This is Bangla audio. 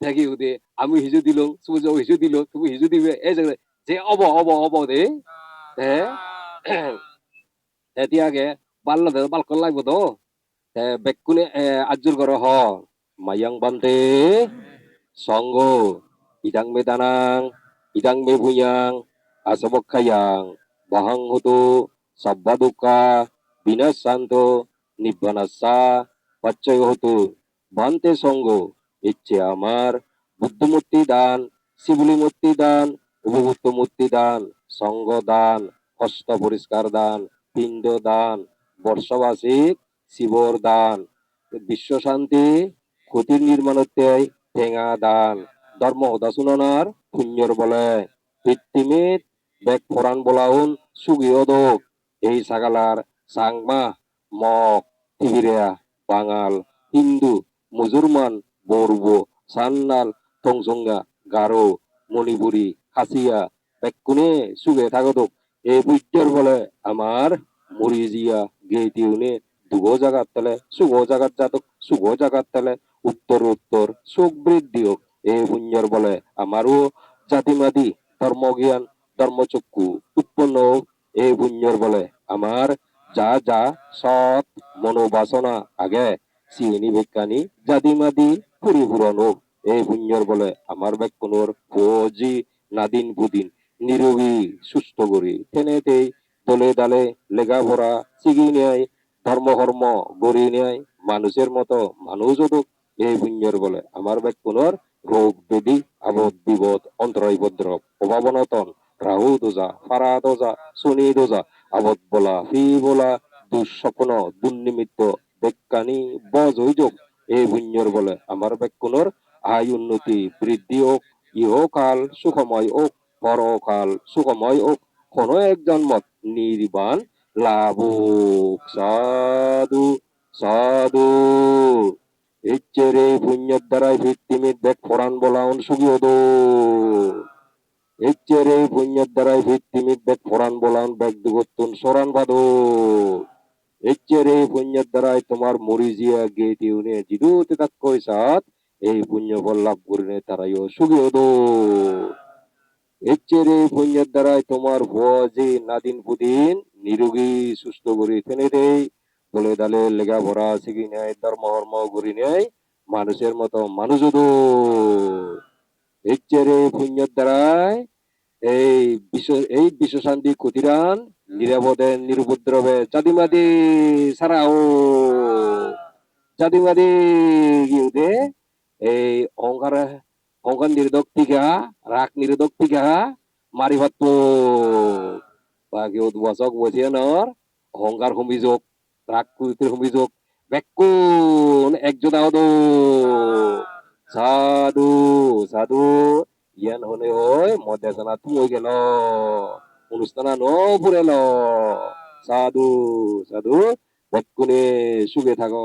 দেখি উদে আমি হিজু দিলো সূর্য হিজু দিলো তুমি হিজু দিবে এই যে যে অব অব অব দে তে এতিয়াকে বাল্য দে বালকন লাগবো তো বেকুনে আজুর কর হ মায়াং বান্তে সঙ্গ ইদাং মেদানাং ইদাং মে ভুয়াং আসবক খায়াং বাহাং হতো সাব্বা দুকা বিনাশান্ত নিব্বানাসা পাচ্চয় হতো বান্তে সঙ্গ ইচ্ছে আমার বুদ্ধমূর্তি দান শিবলি মূর্তি দান উপভূত মূর্তি দান, সঙ্গ দান, হস্ত পরিষ্কার দান, পিণ্ড দান বর্ষবাসিক শিবর দান, বিশ্ব শান্তি, ক্ষতির নির্মাণতে ঠেঙা দান, ধর্ম হদাসুনার পুণ্যর বলে পৃথিবীত বেগ ফরান বলাউন সুগিয় দোক, এই সাগালার সাংমা মক তিবিরিয়া, বাঙাল, হিন্দু, মুসলমান বর্ব সান্নাল টংসঙ্গা গারো, মণিপুরি খাসিয়া বেকুনে সুগে থাকদক এই বুদ্ধর বলে আমার মরিজিয়া গেইটিউনে দুগো জাগাত তালে, সুগো জাগাত জাতক, সুগো জাগাত তালে, উত্তর উত্তর সুখ বৃদ্ধি হোক। এই পুণ্যর বলে আমারও জাতিমাদি ধর্মজ্ঞান, ধর্মচক্ষু উৎপন্ন হোক। এই পুণ্যর বলে আমার যা যা সৎ মনোবাসনা আগে চিনি বিজ্ঞানী জাতিমাদি হোক এই পুণ্যর বলে, আমার বেকুনোর ফজি নাদিন বুদিন। নিরোগী, সুস্থ করি তেনেতেই দলে দালে লেখাপড়া শিখি নেয় ধর্ম কর্ম গড়ি নেয় মানুষের মতো মানুষ হোক এই পুণ্যর বলে, আমার বেকুনোর রোগ ব্যাধি আবদ বিপদ অন্তরায় উপদ্রব, অভাবনতন, রাহু দোজা, ফারা দোজা, শনি দোজা, আবদ বলা, ফি বলা, দুঃস্বপ্ন, দুর্নিমিত্ত, বেকানি, বজ হইযোগ এই পুণ্যর বলে। আমার বেকুনোর আয় উন্নতি, বৃদ্ধি হোক, ইহকাল সুখময় হোক, পরকাল সুখময় হোক, কোনো এক জন্মত নির্বাণ লাভ। সাধু সাধু। ইচ্ছেরে পুণ্যের দ্বারাই ভিত্তিমিত বেগ ফোরান বলাউন সুগিয়দ ইচ্ছেরে পুণ্যের দ্বারাই ভিত্তিমিত বেগ ফোরান বলাউন বেগ দুগত্তুন, সরান ভাদ ইচ্ছেরে পুণ্যের দ্বারাই তোমার মরিজিয়া গেট ইউনে জিদুতে তাক কইসাত এই পুণ্য ফল লাভ করিনে তারাইও সুগিয়দ ইচ্ছেরে পুণ্যের দ্বারাই তোমার ভজি নাদিন পুদিন নিরোগী সুস্থ করি থেনে দেই দলে দালে লেগা ভরা শিখি নেয় ধর্ম কর্ম করি নেয় মানুষের মতো মানুষ ইচ্ছেরে পুণ্যের দ্বারাই এই বিশ্ব এই বিশ্ব শান্তি ক্ষতিরান নিরাপদে, নিরুপদ্রবে জাতিমাদি সারাও। জাতিমাদি গিউদে এই অহংকার অহংকার নিরোধক টিকা, রাগ নিরোধক টিকা মারি ভাত বাকি উদ্বাসক বসিয়ানর অহংকার হুমিযোগ রাগ কুইতের হুমিযোগ বেকুন একজোদাও দো সাধু সাধু, ইয়ান হলে ওই মদেশনা তুই গেল। অনুষ্ঠানা ন ফুরেল সাধু সাধু বেকুনে সুখে থাকো